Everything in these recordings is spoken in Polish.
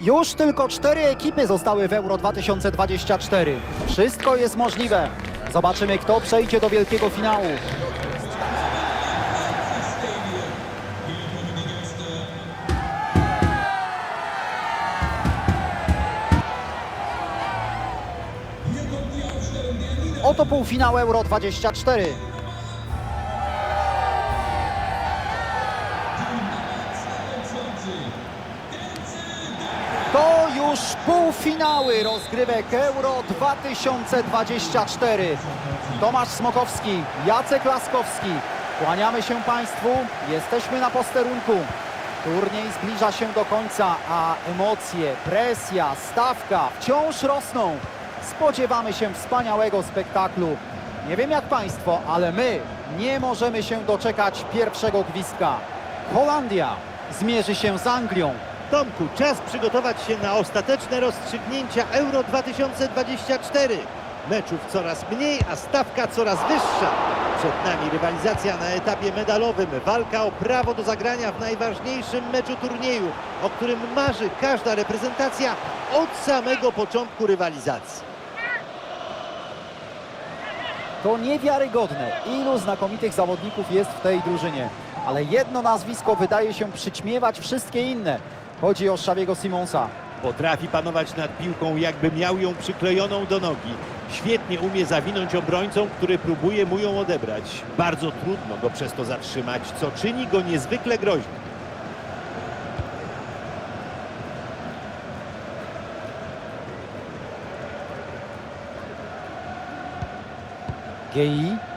Już tylko cztery ekipy zostały w Euro 2024. Wszystko jest możliwe. Zobaczymy, kto przejdzie do wielkiego finału. Oto półfinał Euro 24. już półfinały rozgrywek Euro 2024. Tomasz Smokowski, Jacek Laskowski. Kłaniamy się Państwu, jesteśmy na posterunku. Turniej zbliża się do końca, a emocje, presja, stawka wciąż rosną. Spodziewamy się wspaniałego spektaklu. Nie wiem jak Państwo, ale my nie możemy się doczekać pierwszego gwizdka. Holandia zmierzy się z Anglią. Tomku, czas przygotować się na ostateczne rozstrzygnięcia Euro 2024. Meczów coraz mniej, a stawka coraz wyższa. Przed nami rywalizacja na etapie medalowym, walka o prawo do zagrania w najważniejszym meczu turnieju, o którym marzy każda reprezentacja od samego początku rywalizacji. To niewiarygodne, ilu znakomitych zawodników jest w tej drużynie. Ale jedno nazwisko wydaje się przyćmiewać wszystkie inne. Chodzi o Xaviego Simonsa. Potrafi panować nad piłką, jakby miał ją przyklejoną do nogi. Świetnie umie zawinąć obrońcą, który próbuje mu ją odebrać. Bardzo trudno go przez to zatrzymać, co czyni go niezwykle groźnym. GI.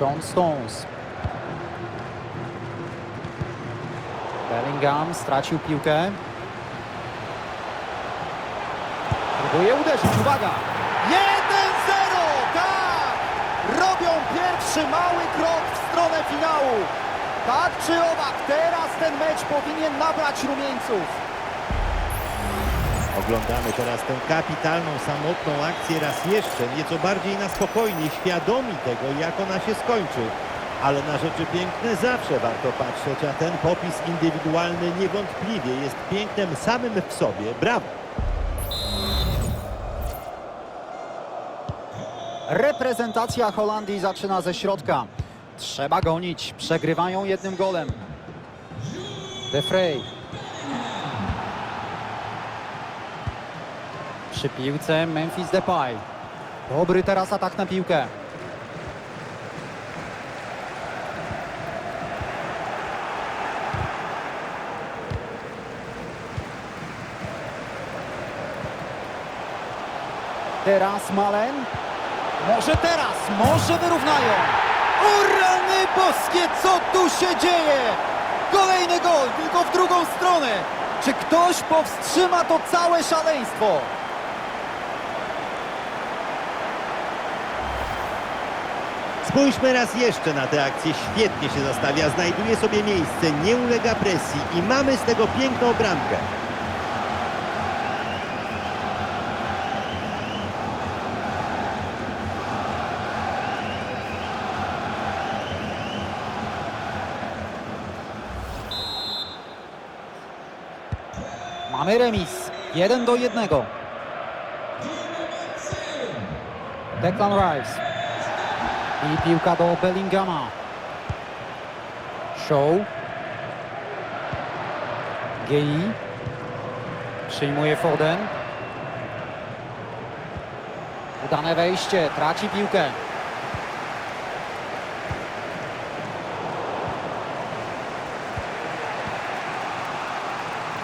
John Stones. Bellingham stracił piłkę. Próbuje uderzyć, uwaga! 1-0! Tak! Robią pierwszy mały krok w stronę finału. Tak czy owak, teraz ten mecz powinien nabrać rumieńców. Oglądamy teraz tę kapitalną, samotną akcję raz jeszcze, nieco bardziej na spokojnie, świadomi tego, jak ona się skończy. Ale na rzeczy piękne zawsze warto patrzeć, a ten popis indywidualny niewątpliwie jest pięknem samym w sobie. Brawo! Reprezentacja Holandii zaczyna ze środka. Trzeba gonić. Przegrywają jednym golem. De Frey. Przy piłce Memphis Depay. Dobry teraz atak na piłkę. Teraz Malen. Może teraz, może wyrównają. O rany boskie, co tu się dzieje? Kolejny gol, tylko w drugą stronę. Czy ktoś powstrzyma to całe szaleństwo? Spójrzmy raz jeszcze na tę akcję. Świetnie się zastawia, znajduje sobie miejsce, nie ulega presji i mamy z tego piękną bramkę. Mamy remis. 1 do 1. Declan Rice. I piłka do Bellingama. Show. GI. Przyjmuje Foden. Udane wejście. Traci piłkę.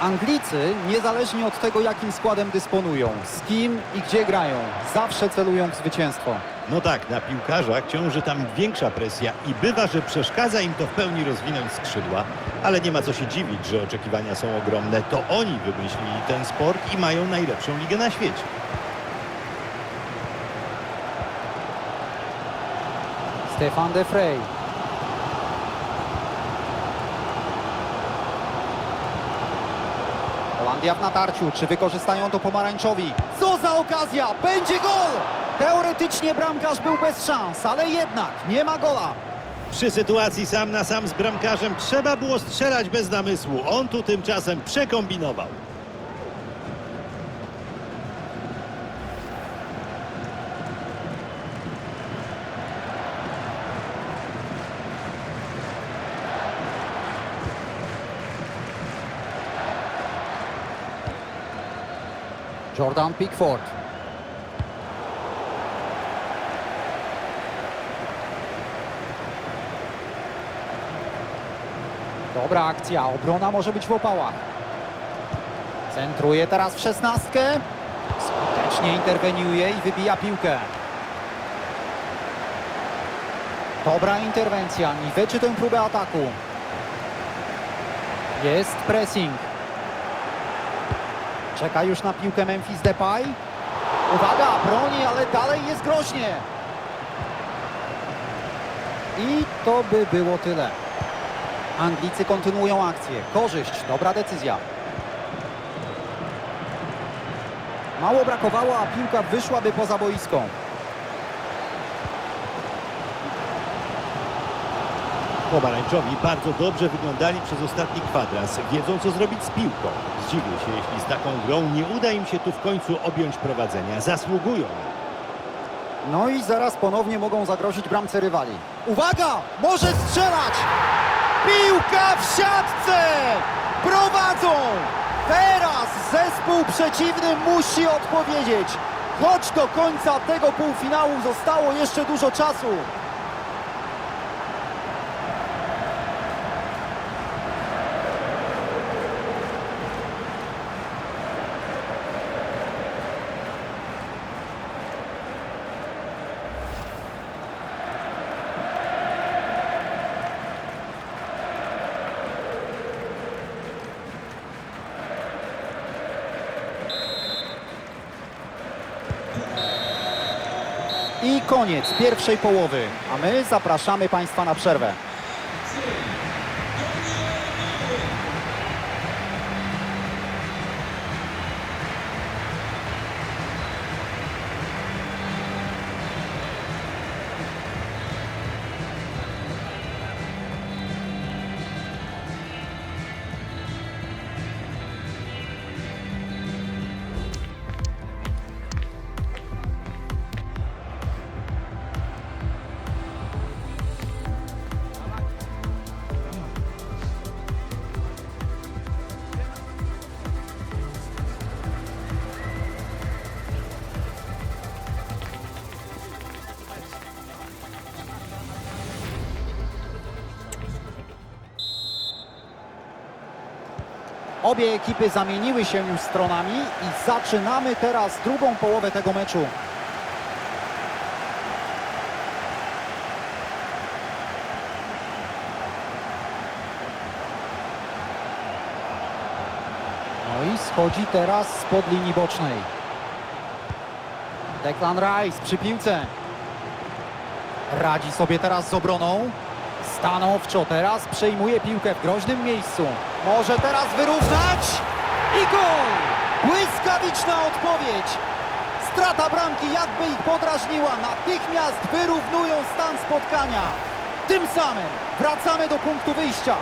Anglicy, niezależnie od tego, jakim składem dysponują, z kim i gdzie grają, zawsze celują w zwycięstwo. No tak, na piłkarzach ciąży tam większa presja i bywa, że przeszkadza im to w pełni rozwinąć skrzydła, ale nie ma co się dziwić, że oczekiwania są ogromne. To oni wymyślili ten sport i mają najlepszą ligę na świecie. Stefan de Frey. Holandia w natarciu. Czy wykorzystają to pomarańczowi? Co za okazja! Będzie gol! Teoretycznie bramkarz był bez szans, ale jednak nie ma gola. Przy sytuacji sam na sam z bramkarzem trzeba było strzelać bez namysłu. On tu tymczasem przekombinował. Jordan Pickford. Dobra akcja, obrona może być w opałach. Centruje teraz w szesnastkę. Skutecznie interweniuje i wybija piłkę. Dobra interwencja, niweczy tę próbę ataku. Jest pressing. Czeka już na piłkę Memphis Depay. Uwaga, broni, ale dalej jest groźnie. I to by było tyle. Anglicy kontynuują akcję. Korzyść, dobra decyzja. Mało brakowało, a piłka wyszłaby poza boisko. Pomarańczowi bardzo dobrze wyglądali przez ostatni kwadrans. Wiedzą, co zrobić z piłką. Zdziwię się, jeśli z taką grą nie uda im się tu w końcu objąć prowadzenia. Zasługują. No i zaraz ponownie mogą zagrozić bramce rywali. Uwaga! Może strzelać! Piłka w siatce! Prowadzą! Teraz zespół przeciwny musi odpowiedzieć. Choć do końca tego półfinału zostało jeszcze dużo czasu. Koniec pierwszej połowy, a my zapraszamy Państwa na przerwę. Obie ekipy zamieniły się już stronami i zaczynamy teraz drugą połowę tego meczu. No i schodzi teraz spod linii bocznej. Declan Rice przy piłce. Radzi sobie teraz z obroną. Stanowczo teraz przejmuje piłkę w groźnym miejscu. Może teraz wyrównać i gol! Błyskawiczna odpowiedź. Strata bramki jakby ich podrażniła. Natychmiast wyrównują stan spotkania. Tym samym wracamy do punktu wyjścia.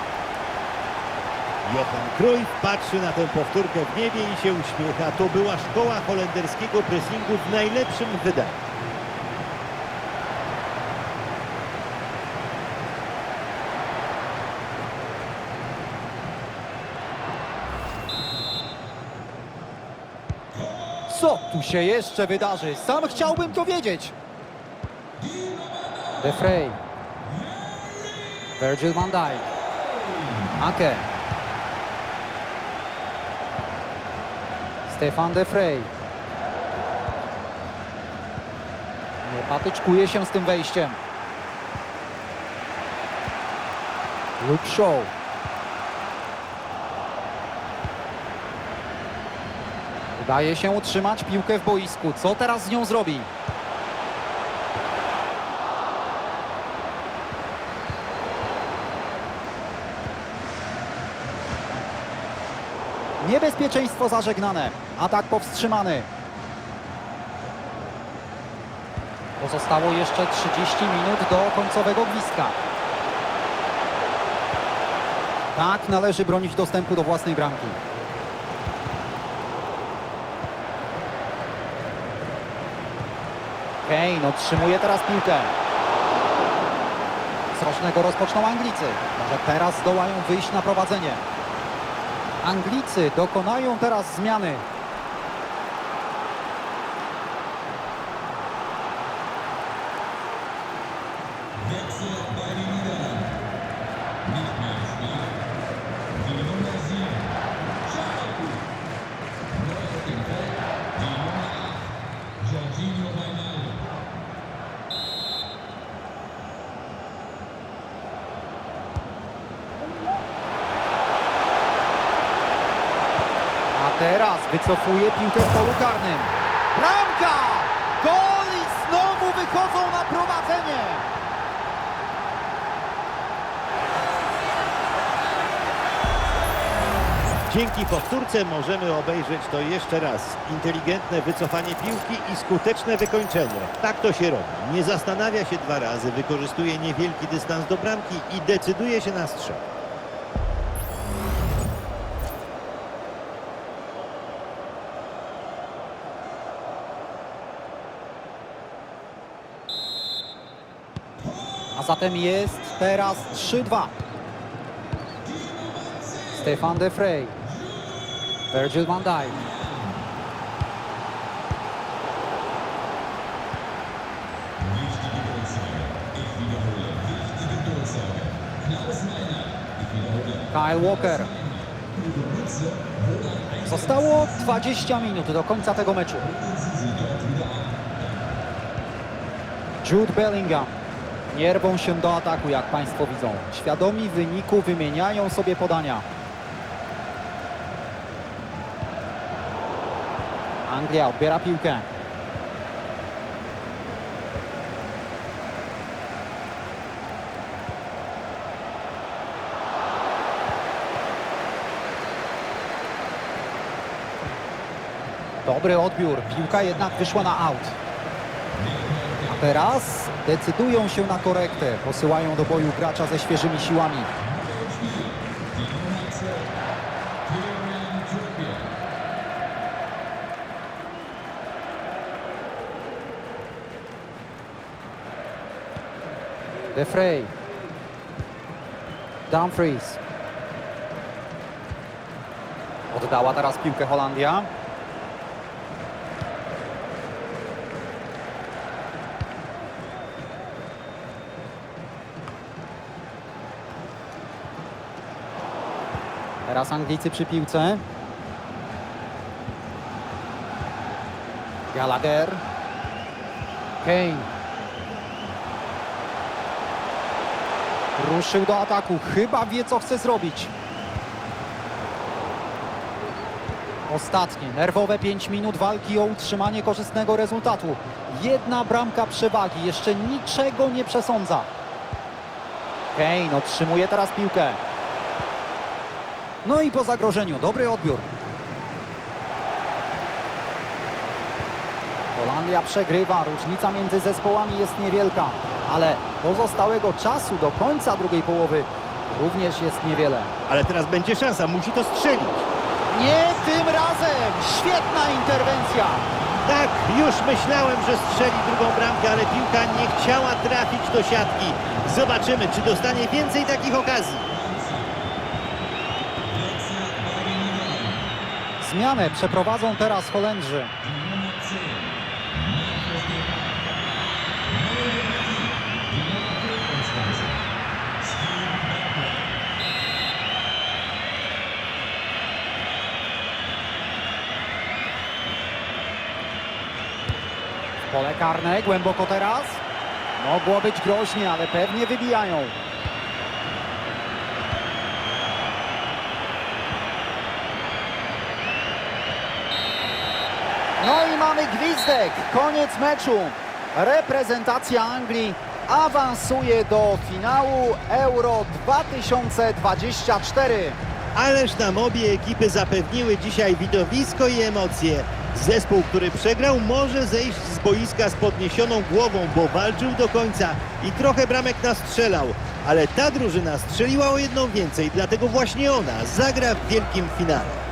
Johan Cruyff patrzy na tę powtórkę w niebie i się uśmiecha. To była szkoła holenderskiego pressingu w najlepszym wydaniu. Co tu się jeszcze wydarzy? Sam chciałbym to wiedzieć. De Frey. Virgil van Dijk. Ake. Stefan De Frey. Nie patyczkuje się z tym wejściem. Luke Shaw. Udaje się utrzymać piłkę w boisku. Co teraz z nią zrobi? Niebezpieczeństwo zażegnane. Atak powstrzymany. Pozostało jeszcze 30 minut do końcowego gwizdka. Tak należy bronić dostępu do własnej bramki. Kane otrzymuje teraz piłkę. Z rocznego rozpoczną Anglicy. Może teraz zdołają wyjść na prowadzenie. Anglicy dokonają teraz zmiany. A teraz wycofuje piłkę w polu karnym. Bramka! Gol i znowu wychodzą na prowadzenie. Dzięki powtórce możemy obejrzeć to jeszcze raz. Inteligentne wycofanie piłki i skuteczne wykończenie. Tak to się robi. Nie zastanawia się dwa razy, wykorzystuje niewielki dystans do bramki i decyduje się na strzał. Zatem jest teraz 3-2. Stefan de Vrij. Virgil van Dijk. Kyle Walker. Zostało 20 minut do końca tego meczu. Jude Bellingham. Nie rwą się do ataku, jak Państwo widzą. Świadomi wyniku wymieniają sobie podania. Anglia odbiera piłkę. Dobry odbiór. Piłka jednak wyszła na aut. Teraz decydują się na korektę. Posyłają do boju gracza ze świeżymi siłami. De Frey. Dumfries. Oddała teraz piłkę Holandia. Teraz Anglicy przy piłce. Gallagher. Kane. Ruszył do ataku. Chyba wie, co chce zrobić. Ostatnie, nerwowe 5 minut walki o utrzymanie korzystnego rezultatu. Jedna bramka przewagi. Jeszcze niczego nie przesądza. Kane otrzymuje teraz piłkę. No i po zagrożeniu, dobry odbiór. Holandia przegrywa, różnica między zespołami jest niewielka, ale pozostałego czasu do końca drugiej połowy również jest niewiele. Ale teraz będzie szansa, musi to strzelić. Nie tym razem! Świetna interwencja! Tak, już myślałem, że strzeli drugą bramkę, ale piłka nie chciała trafić do siatki. Zobaczymy, czy dostanie więcej takich okazji. Zmianę przeprowadzą teraz Holendrzy. Pole karne, głęboko teraz. Mogło być groźnie, ale pewnie wybijają. Mamy gwizdek, koniec meczu. Reprezentacja Anglii awansuje do finału Euro 2024. Ależ nam obie ekipy zapewniły dzisiaj widowisko i emocje. Zespół, który przegrał, może zejść z boiska z podniesioną głową, bo walczył do końca i trochę bramek nastrzelał. ale ta drużyna strzeliła o jedną więcej, dlatego właśnie ona zagra w wielkim finale.